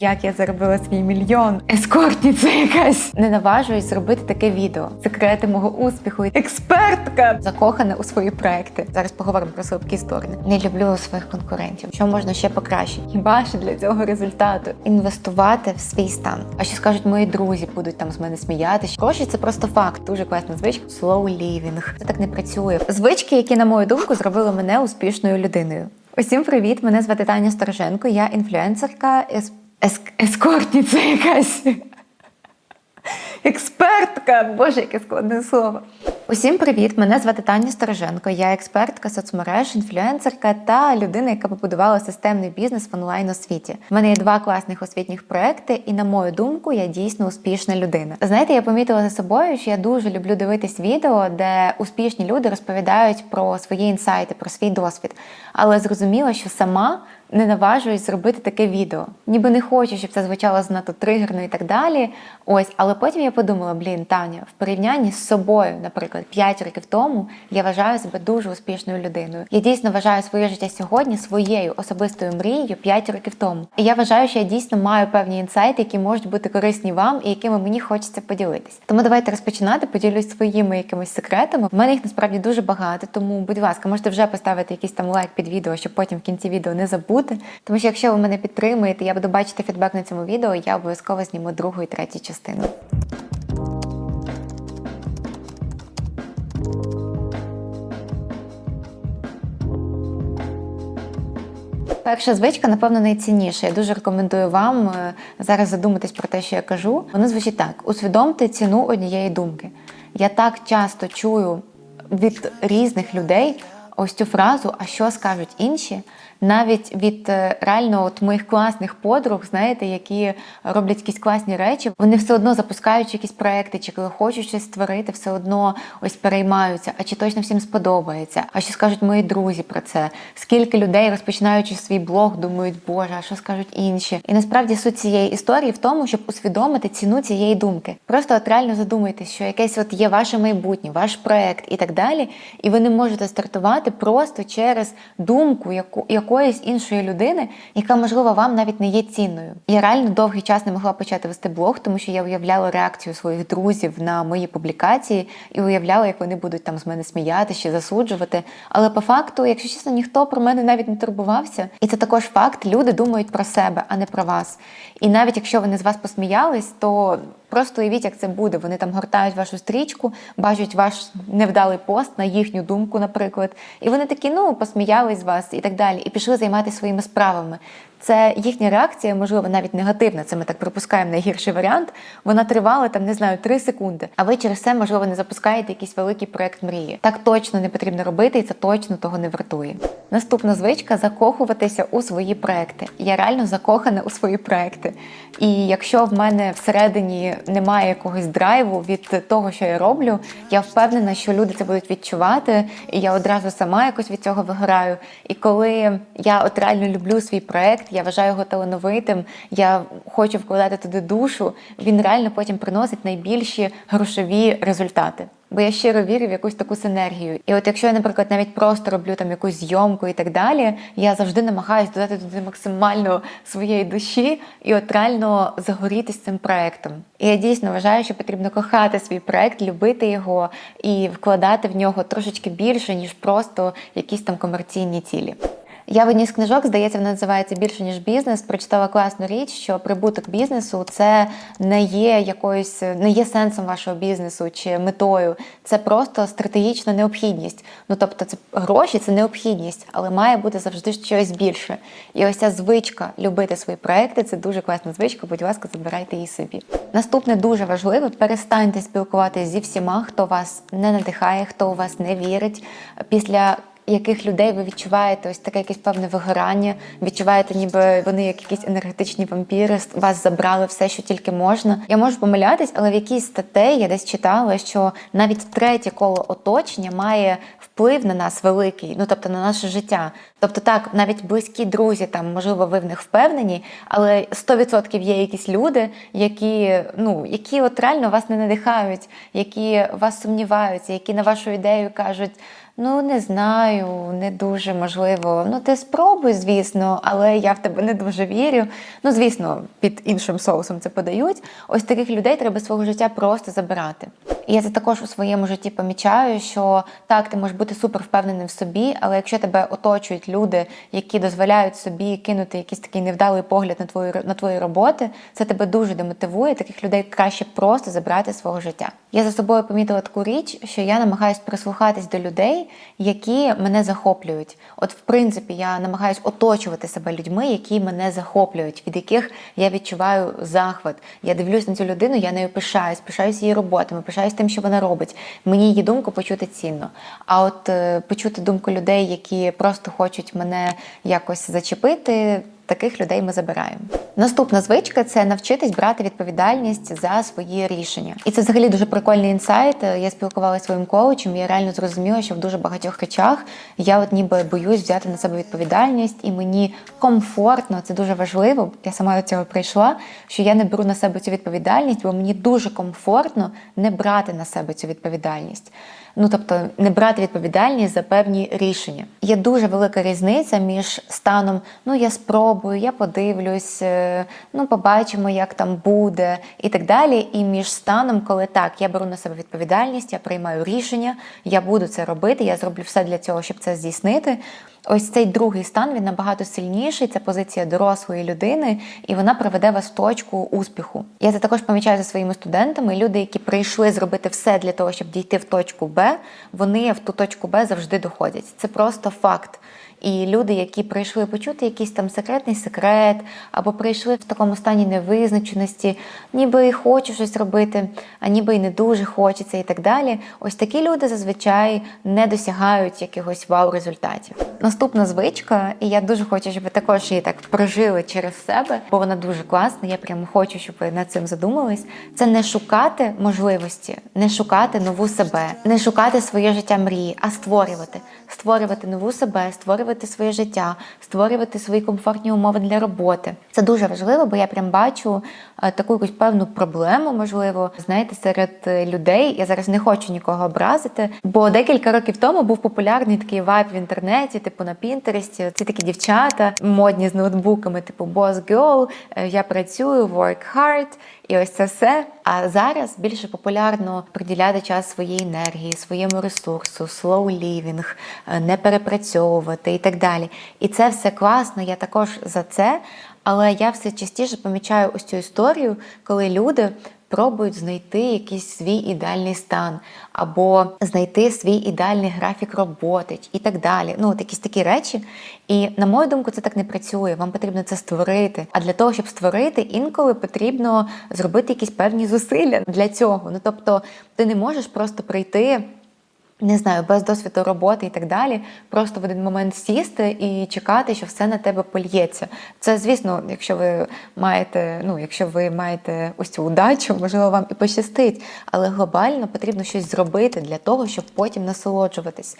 Як я заробила свій мільйон? Ескортниця якась. Не наважуюсь зробити таке відео. Секрети мого успіху. Експертка закохана у свої проекти. Зараз поговоримо про слабкі сторони. Не люблю своїх конкурентів. Що можна ще покращити? Хіба що для цього результату інвестувати в свій стан? А що скажуть мої друзі? Будуть там з мене сміятися. Гроші це просто факт. Дуже класна звичка. Slow living. Це так не працює. Звички, які, на мою думку, зробили мене успішною людиною. Усім привіт! Мене звати Таня Стороженко. Я інфлюенсерка, ес... ес... ескортниця якась. Експертка! Боже, яке складне слово. Усім привіт! Мене звати Таня Стороженко. Я експертка соцмереж, інфлюенсерка та людина, яка побудувала системний бізнес в онлайн освіті. У мене є два класних освітніх проекти, і на мою думку, я дійсно успішна людина. Знаєте, я помітила за собою, що я дуже люблю дивитись відео, де успішні люди розповідають про свої інсайти, про свій досвід. Але зрозуміла, що сама не наважуюсь зробити таке відео. Ніби не хочу, щоб це звучало занадто тригерно і так далі. Ось, але потім я подумала: блін, Таня, в порівнянні з собою, наприклад, 5 років тому я вважаю себе дуже успішною людиною. Я дійсно вважаю своє життя сьогодні своєю особистою мрією 5 років тому. І я вважаю, що я дійсно маю певні інсайти, які можуть бути корисні вам і якими мені хочеться поділитись. Тому давайте розпочинати. Поділюсь своїми якимись секретами. В мене їх насправді дуже багато. Тому, будь ласка, можете вже поставити якийсь там лайк під відео, щоб потім в кінці відео не забути. Тому що якщо ви мене підтримуєте, я буду бачити фідбек на цьому відео, я обов'язково зніму другу і третю частину. Перша звичка, напевно, найцінніша. Я дуже рекомендую вам е, зараз задуматись про те, що я кажу. Воно звучить так: усвідомте ціну однієї думки. Я так часто чую від різних людей ось цю фразу, а що скажуть інші, навіть від е, реально от моїх класних подруг, знаєте, які роблять якісь класні речі, вони все одно запускають якісь проекти, чи коли хочуть щось створити, все одно ось переймаються. А чи точно всім сподобається? А що скажуть мої друзі про це? Скільки людей, розпочинаючи свій блог, думають, боже, а що скажуть інші? І насправді суть цієї історії в тому, щоб усвідомити ціну цієї думки. Просто от реально задумайтесь, що якесь от є ваше майбутнє, ваш проект і так далі, і ви не можете стартувати просто через думку, яку якоїсь іншої людини, яка, можливо, вам навіть не є цінною. Я реально довгий час не могла почати вести блог, тому що я уявляла реакцію своїх друзів на мої публікації і уявляла, як вони будуть там з мене сміятися чи засуджувати. Але по факту, якщо чесно, ніхто про мене навіть не турбувався. І це також факт. Люди думають про себе, а не про вас. І навіть якщо вони з вас посміялись, то Просто уявіть, як це буде. Вони там гортають вашу стрічку, бачать ваш невдалий пост на їхню думку, наприклад. І вони такі, ну, посміялись з вас і так далі, і пішли займатися своїми справами. Це їхня реакція, можливо, навіть негативна. Це ми так припускаємо найгірший варіант. Вона тривала там, не знаю, три секунди. А ви через це, можливо, не запускаєте якийсь великий проект мрії. Так точно не потрібно робити, і це точно того не вартує. Наступна звичка закохуватися у свої проекти. Я реально закохана у свої проекти. І якщо в мене всередині немає якогось драйву від того, що я роблю, я впевнена, що люди це будуть відчувати, і я одразу сама якось від цього вигораю. І коли я от реально люблю свій проект, я вважаю його талановитим, я хочу вкладати туди душу, він реально потім приносить найбільші грошові результати. Бо я щиро вірю в якусь таку синергію. І от якщо я, наприклад, навіть просто роблю там якусь зйомку і так далі, я завжди намагаюся додати туди максимально своєї душі і от реально загорітися цим проектом. І я дійсно вважаю, що потрібно кохати свій проект, любити його і вкладати в нього трошечки більше, ніж просто якісь там комерційні цілі. Я в одній з книжок, здається, вона називається більше ніж бізнес. Прочитала класну річ, що прибуток бізнесу це не є якоюсь, не є сенсом вашого бізнесу чи метою. Це просто стратегічна необхідність. Ну тобто, це гроші це необхідність, але має бути завжди щось більше. І ось ця звичка любити свої проекти це дуже класна звичка. Будь ласка, забирайте її собі. Наступне дуже важливо: перестаньте спілкуватися зі всіма, хто вас не надихає, хто у вас не вірить. Після яких людей ви відчуваєте ось таке якесь певне вигорання, відчуваєте, ніби вони як якісь енергетичні вампіри, вас забрали все, що тільки можна. Я можу помилятись, але в якійсь статей я десь читала, що навіть третє коло оточення має вплив на нас великий, ну тобто на наше життя. Тобто, так, навіть близькі друзі, там можливо, ви в них впевнені, але 100% є якісь люди, які ну які от реально вас не надихають, які вас сумніваються, які на вашу ідею кажуть Ну, не знаю, не дуже можливо. Ну, ти спробуй, звісно, але я в тебе не дуже вірю. Ну, звісно, під іншим соусом це подають. Ось таких людей треба свого життя просто забирати. І я це також у своєму житті помічаю, що так, ти можеш бути супер впевненим в собі, але якщо тебе оточують люди, які дозволяють собі кинути якийсь такий невдалий погляд на твою на твої роботи, це тебе дуже демотивує. Таких людей краще просто забрати свого життя. Я за собою помітила таку річ, що я намагаюся прислухатись до людей, які мене захоплюють. От, в принципі, я намагаюся оточувати себе людьми, які мене захоплюють, від яких я відчуваю захват. Я дивлюсь на цю людину, я нею пишаюсь, пишаюсь її роботами, пишаюсь тим, що вона робить. Мені її думку почути цінно. А от е, почути думку людей, які просто хочуть мене якось зачепити. Таких людей ми забираємо. Наступна звичка це навчитись брати відповідальність за свої рішення. І це взагалі дуже прикольний інсайт. Я спілкувалася своїм коучем. Я реально зрозуміла, що в дуже багатьох речах я от ніби боюсь взяти на себе відповідальність, і мені комфортно, це дуже важливо. Я сама до цього прийшла. Що я не беру на себе цю відповідальність, бо мені дуже комфортно не брати на себе цю відповідальність. Ну тобто не брати відповідальність за певні рішення. Є дуже велика різниця між станом ну я спробую, я подивлюсь, е, ну побачимо, як там буде, і так далі. І між станом, коли так, я беру на себе відповідальність, я приймаю рішення, я буду це робити, я зроблю все для цього, щоб це здійснити. Ось цей другий стан він набагато сильніший. Це позиція дорослої людини, і вона приведе вас в точку успіху. Я це також помічаю за своїми студентами. Люди, які прийшли зробити все для того, щоб дійти в точку Б, вони в ту точку Б завжди доходять. Це просто факт. І люди, які прийшли почути якийсь там секретний секрет, або прийшли в такому стані невизначеності, ніби і хочу щось робити, а ніби і не дуже хочеться, і так далі. Ось такі люди зазвичай не досягають якихось вау-результатів. Наступна звичка, і я дуже хочу, щоб ви також її так прожили через себе, бо вона дуже класна. Я прямо хочу, щоб ви над цим задумались. Це не шукати можливості, не шукати нову себе, не шукати своє життя мрії, а створювати, створювати нову себе, створювати своє життя, створювати свої комфортні умови для роботи. Це дуже важливо, бо я прям бачу е, таку якусь певну проблему, можливо, знаєте, серед е, людей. Я зараз не хочу нікого образити, бо декілька років тому був популярний такий вайб в інтернеті, типу на Пінтересті. Ці такі дівчата модні з ноутбуками, типу Boss Girl, е, я працюю, work hard. І ось це все. А зараз більше популярно приділяти час своїй енергії, своєму ресурсу, slow living, не перепрацьовувати і так далі. І це все класно. Я також за це. Але я все частіше помічаю ось цю історію, коли люди пробують знайти якийсь свій ідеальний стан, або знайти свій ідеальний графік роботи і так далі. Ну, от якісь такі речі. І на мою думку, це так не працює. Вам потрібно це створити. А для того, щоб створити, інколи потрібно зробити якісь певні зусилля для цього. Ну тобто, ти не можеш просто прийти. Не знаю, без досвіду роботи і так далі, просто в один момент сісти і чекати, що все на тебе польється. Це, звісно, якщо ви маєте, ну якщо ви маєте ось цю удачу, можливо, вам і пощастить, але глобально потрібно щось зробити для того, щоб потім насолоджуватись.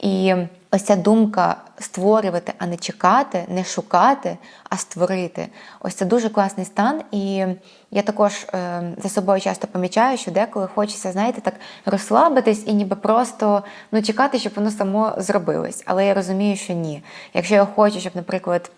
І ось ця думка створювати, а не чекати, не шукати, а створити. Ось це дуже класний стан. І я також е, за собою часто помічаю, що деколи хочеться, знаєте, так розслабитись і ніби просто ну, чекати, щоб воно само зробилось. Але я розумію, що ні. Якщо я хочу, щоб, наприклад,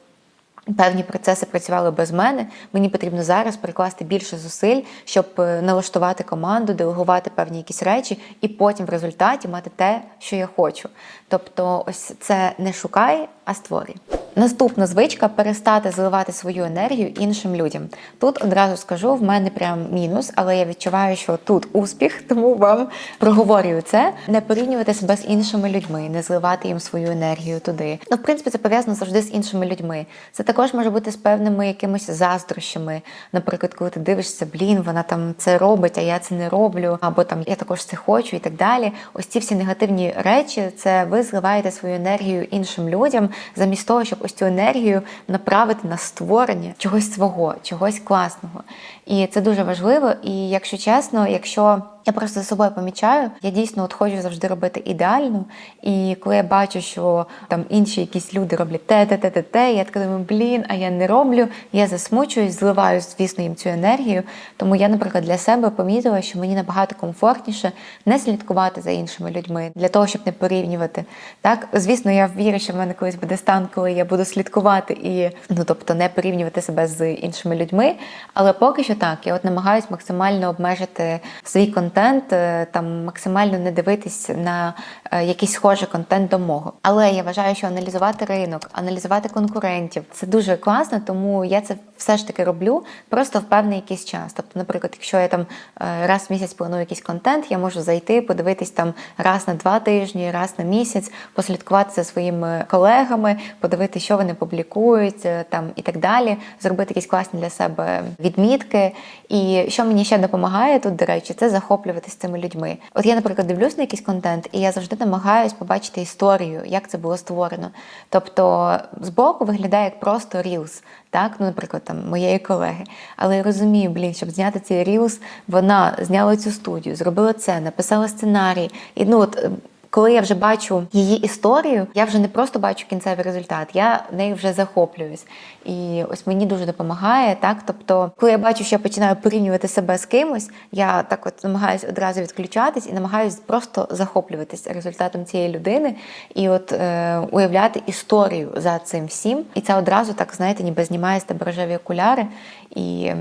Певні процеси працювали без мене. Мені потрібно зараз прикласти більше зусиль, щоб е, налаштувати команду, делегувати певні якісь речі, і потім в результаті мати те, що я хочу. Тобто, ось це не шукай, а створюй. Наступна звичка перестати зливати свою енергію іншим людям. Тут одразу скажу, в мене прям мінус, але я відчуваю, що тут успіх, тому вам проговорюю це. Не порівнювати себе з іншими людьми, не зливати їм свою енергію туди. Ну, в принципі, це пов'язано завжди з іншими людьми. Це також може бути з певними якимись заздрощами. Наприклад, коли ти дивишся, блін, вона там це робить, а я це не роблю, або там я також це хочу і так далі. Ось ці всі негативні речі, це ви зливаєте свою енергію іншим людям, замість того, щоб ось цю енергію направити на створення чогось свого, чогось класного. І це дуже важливо. І якщо чесно, якщо Я просто за собою помічаю. Я дійсно от хочу завжди робити ідеально. І коли я бачу, що там інші якісь люди роблять те, те, те, те, те, я така думаю, блін, а я не роблю. Я засмучуюсь, зливаю, звісно, їм цю енергію. Тому я, наприклад, для себе помітила, що мені набагато комфортніше не слідкувати за іншими людьми для того, щоб не порівнювати. Так, звісно, я вірю, що в мене колись буде стан, коли я буду слідкувати і ну тобто не порівнювати себе з іншими людьми. Але поки що так, я от намагаюсь максимально обмежити свій контент, е, там максимально не дивитись на е, якийсь схожий контент до мого. Але я вважаю, що аналізувати ринок, аналізувати конкурентів це дуже класно, тому я це все ж таки роблю просто в певний якийсь час. Тобто, наприклад, якщо я там е, раз в місяць планую якийсь контент, я можу зайти, подивитись там раз на два тижні, раз на місяць, послідкувати за своїми колегами, подивитися, що вони публікують там і так далі, зробити якісь класні для себе відмітки. І що мені ще допомагає тут, до речі, це захоплюватися цими людьми. От я, наприклад, дивлюсь на якийсь контент, і я завжди намагаюсь побачити історію, як це було створено. Тобто, збоку виглядає як просто рілс, так, ну, наприклад, там моєї колеги. Але я розумію, блін, щоб зняти цей рілс, вона зняла цю студію, зробила це, написала сценарій. І ну от. Коли я вже бачу її історію, я вже не просто бачу кінцевий результат, я нею вже захоплююсь. І ось мені дуже допомагає. Так, тобто, коли я бачу, що я починаю порівнювати себе з кимось, я так от намагаюся одразу відключатись і намагаюся просто захоплюватись результатом цієї людини і от е, уявляти історію за цим всім. І це одразу так знаєте, ніби знімає з тебе рожеві окуляри і.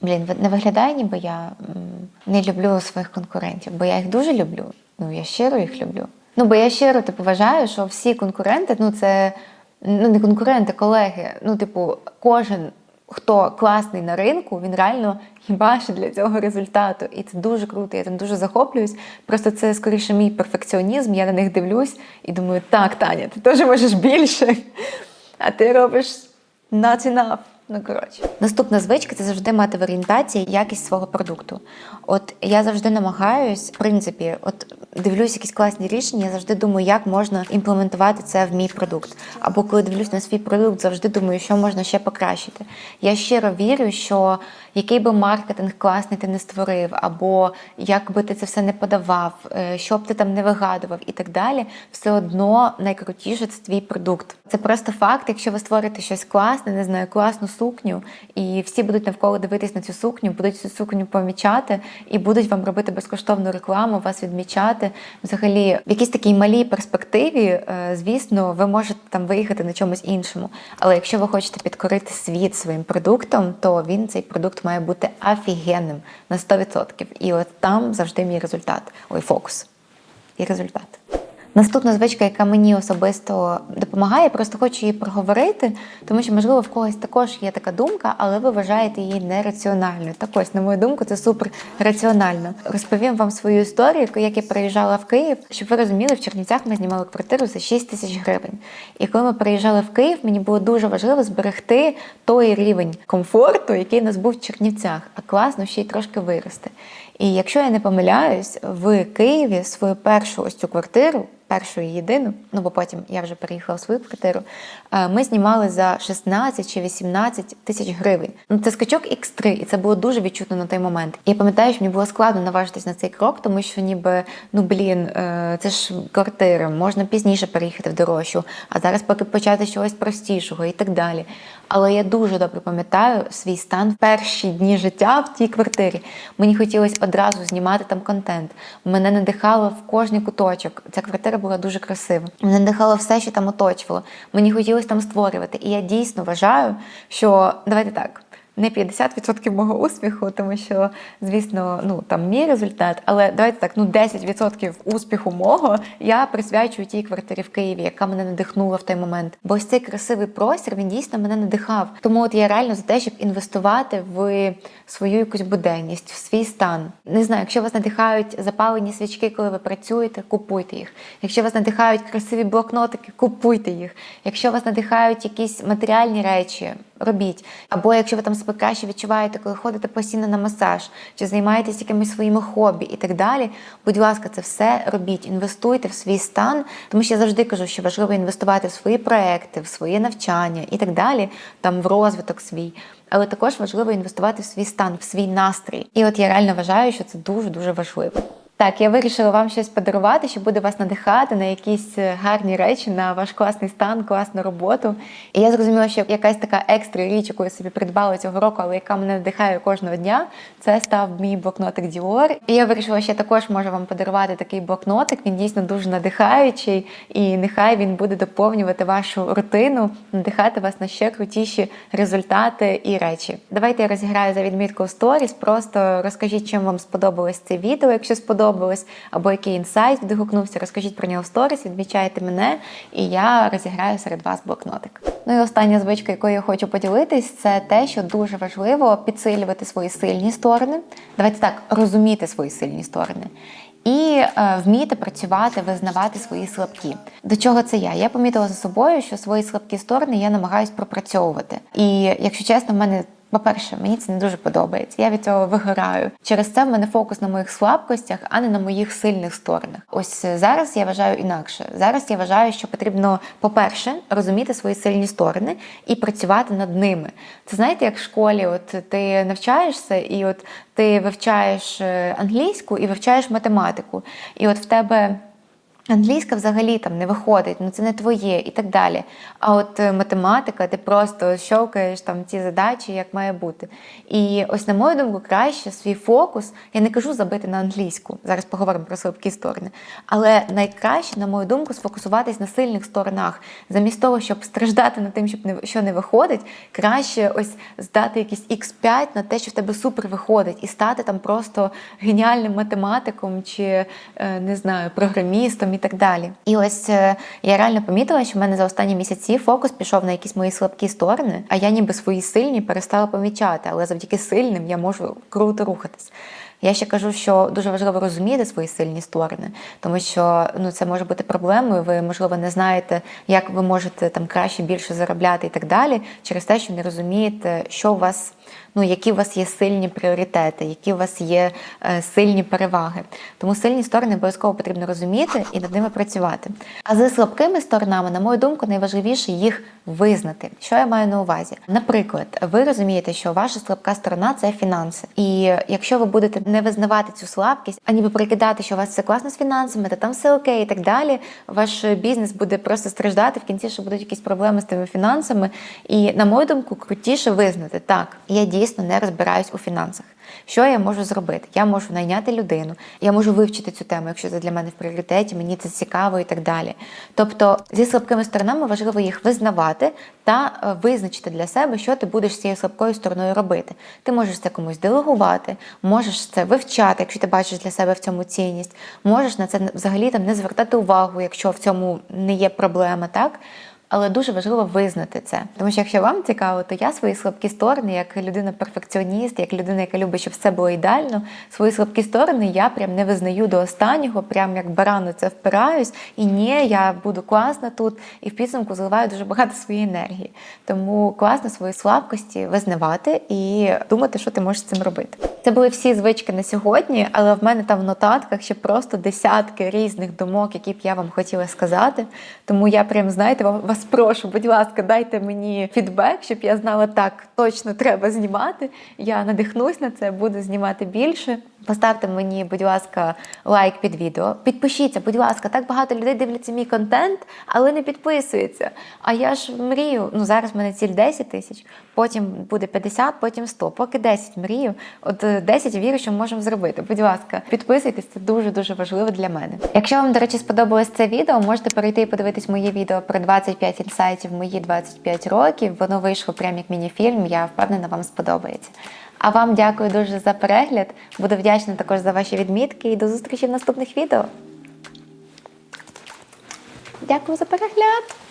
Блін, не виглядає, ніби я не люблю своїх конкурентів, бо я їх дуже люблю. Ну я щиро їх люблю. Ну бо я щиро типу вважаю, що всі конкуренти, ну це ну не конкуренти, колеги. Ну, типу, кожен, хто класний на ринку, він реально бачить для цього результату. І це дуже круто. Я там дуже захоплююсь. Просто це скоріше мій перфекціонізм. Я на них дивлюсь і думаю, так, Таня, ти теж можеш більше, а ти робиш not enough. Ну, коротше, наступна звичка це завжди мати в орієнтації якість свого продукту. От я завжди намагаюсь, в принципі, от дивлюсь якісь класні рішення, я завжди думаю, як можна імплементувати це в мій продукт. Або коли дивлюсь на свій продукт, завжди думаю, що можна ще покращити. Я щиро вірю, що який би маркетинг класний ти не створив, або як би ти це все не подавав, е, що б ти там не вигадував і так далі, все одно найкрутіше це твій продукт. Це просто факт, якщо ви створите щось класне, не знаю, класну сукню, і всі будуть навколо дивитись на цю сукню, будуть цю сукню помічати і будуть вам робити безкоштовну рекламу, вас відмічати. Взагалі, в якійсь такій малій перспективі, е, звісно, ви можете там виїхати на чомусь іншому. Але якщо ви хочете підкорити світ своїм продуктом, то він цей продукт має бути офігенним на 100%. І от там завжди мій результат. Ой, фокус і результат. Наступна звичка, яка мені особисто допомагає, просто хочу її проговорити, тому що, можливо, в когось також є така думка, але ви вважаєте її нераціональною. Так ось, на мою думку, це супер раціонально. Розповім вам свою історію, як я приїжджала в Київ. Щоб ви розуміли, в Чернівцях ми знімали квартиру за 6 тисяч гривень. І коли ми приїжджали в Київ, мені було дуже важливо зберегти той рівень комфорту, який у нас був в Чернівцях, а класно ще й трошки вирости. І якщо я не помиляюсь, в Києві свою першу ось цю квартиру, першу і єдину, ну бо потім я вже переїхала в свою квартиру, е, ми знімали за 16 чи 18 тисяч гривень. Ну це скачок X3, і це було дуже відчутно на той момент. Я пам'ятаю, що мені було складно наважитись на цей крок, тому що ніби ну блін, е, це ж квартира, можна пізніше переїхати в дорожчу, а зараз поки почати чогось простішого і так далі. Але я дуже добре пам'ятаю свій стан в перші дні життя в тій квартирі. Мені хотілося одразу знімати там контент. Мене надихало в кожний куточок. Ця квартира була дуже красива. Мене надихало все, що там оточувало. Мені хотілося там створювати. І я дійсно вважаю, що давайте так. Не 50% мого успіху, тому що, звісно, ну там мій результат, але давайте так, ну 10% успіху мого я присвячую тій квартирі в Києві, яка мене надихнула в той момент. Бо ось цей красивий простір він дійсно мене надихав. Тому от я реально за те, щоб інвестувати в свою якусь буденність, в свій стан. Не знаю, якщо вас надихають запалені свічки, коли ви працюєте, купуйте їх. Якщо вас надихають красиві блокнотики, купуйте їх. Якщо вас надихають якісь матеріальні речі, робіть. Або якщо ви там себе краще відчуваєте, коли ходите постійно на масаж, чи займаєтесь якимись своїми хобі і так далі. Будь ласка, це все робіть, інвестуйте в свій стан, тому що я завжди кажу, що важливо інвестувати в свої проекти, в своє навчання і так далі, там в розвиток свій. Але також важливо інвестувати в свій стан, в свій настрій. І от я реально вважаю, що це дуже дуже важливо. Так, я вирішила вам щось подарувати, що буде вас надихати на якісь е, гарні речі, на ваш класний стан, класну роботу. І я зрозуміла, що якась така екстра річ, яку я собі придбала цього року, але яка мене надихає кожного дня, це став мій блокнотик Dior. І я вирішила, що я також можу вам подарувати такий блокнотик. Він дійсно дуже надихаючий, і нехай він буде доповнювати вашу рутину, надихати вас на ще крутіші результати і речі. Давайте я розіграю за відмітку в сторіс. Просто розкажіть, чим вам сподобалось це відео, якщо сподобалось, або який інсайт відгукнувся. Розкажіть про нього в сторіс, відмічайте мене, і я розіграю серед вас блокнотик. Ну і остання звичка, якою я хочу поділитись, це те, що дуже важливо підсилювати свої сильні сторони. Давайте так розуміти свої сильні сторони. І е, вміти працювати, визнавати свої слабкі. До чого це я? Я помітила за собою, що свої слабкі сторони я намагаюсь пропрацьовувати. І якщо чесно, в мене по-перше, мені це не дуже подобається. Я від цього вигораю. Через це в мене фокус на моїх слабкостях, а не на моїх сильних сторонах. Ось е, зараз я вважаю інакше. Зараз я вважаю, що потрібно, по-перше, розуміти свої сильні сторони і працювати над ними. Це знаєте, як в школі, от ти навчаєшся, і от ти вивчаєш е, англійську і вивчаєш математику. І от в тебе. Англійська взагалі там не виходить, ну це не твоє і так далі. А от е, математика, ти просто щовкаєш там ці задачі, як має бути. І ось, на мою думку, краще свій фокус, я не кажу забити на англійську, зараз поговоримо про слабкі сторони. Але найкраще, на мою думку, сфокусуватись на сильних сторонах. Замість того, щоб страждати над тим, щоб не що не виходить, краще ось здати якийсь X5 на те, що в тебе супер виходить, і стати там просто геніальним математиком чи е, не знаю, програмістом і так далі. І ось е, я реально помітила, що в мене за останні місяці фокус пішов на якісь мої слабкі сторони, а я ніби свої сильні перестала помічати, але завдяки сильним я можу круто рухатись. Я ще кажу, що дуже важливо розуміти свої сильні сторони, тому що ну це може бути проблемою. Ви можливо не знаєте, як ви можете там краще більше заробляти і так далі, через те, що не розумієте, що у вас. Ну, які у вас є сильні пріоритети, які у вас є е, сильні переваги. Тому сильні сторони обов'язково потрібно розуміти і над ними працювати. А за слабкими сторонами, на мою думку, найважливіше їх визнати. Що я маю на увазі? Наприклад, ви розумієте, що ваша слабка сторона це фінанси. І якщо ви будете не визнавати цю слабкість, а ніби прикидати, що у вас все класно з фінансами, та там все окей, і так далі, ваш бізнес буде просто страждати в кінці, що будуть якісь проблеми з тими фінансами. І на мою думку, крутіше визнати так, я дійсно не розбираюсь у фінансах. Що я можу зробити? Я можу найняти людину, я можу вивчити цю тему, якщо це для мене в пріоритеті, мені це цікаво і так далі. Тобто зі слабкими сторонами важливо їх визнавати та е, визначити для себе, що ти будеш з цією слабкою стороною робити. Ти можеш це комусь делегувати, можеш це вивчати, якщо ти бачиш для себе в цьому цінність, можеш на це взагалі там не звертати увагу, якщо в цьому не є проблема, так? Але дуже важливо визнати це. Тому що якщо вам цікаво, то я свої слабкі сторони, як людина-перфекціоніст, як людина, яка любить, щоб все було ідеально, свої слабкі сторони я прям не визнаю до останнього, прям як барану це впираюсь. І ні, я буду класна тут, і в підсумку зливаю дуже багато своєї енергії. Тому класно свої слабкості визнавати і думати, що ти можеш з цим робити. Це були всі звички на сьогодні, але в мене там в нотатках ще просто десятки різних думок, які б я вам хотіла сказати. Тому я прям знаєте, вас прошу, будь ласка, дайте мені фідбек, щоб я знала, так точно треба знімати. Я надихнусь на це, буду знімати більше. Поставте мені, будь ласка, лайк під відео. Підпишіться, будь ласка, так багато людей дивляться мій контент, але не підписуються. А я ж мрію. Ну зараз в мене ціль 10 тисяч, потім буде 50, потім 100. Поки 10 мрію. От е, 10 вірю, що можемо зробити. Будь ласка, підписуйтесь, це дуже дуже важливо для мене. Якщо вам, до речі, сподобалось це відео, можете перейти і подивитись моє відео про 25 інсайтів мої 25 років. Воно вийшло прямо як міні-фільм. Я впевнена, вам сподобається. А вам дякую дуже за перегляд. Буду вдячна також за ваші відмітки і до зустрічі в наступних відео. Дякую за перегляд!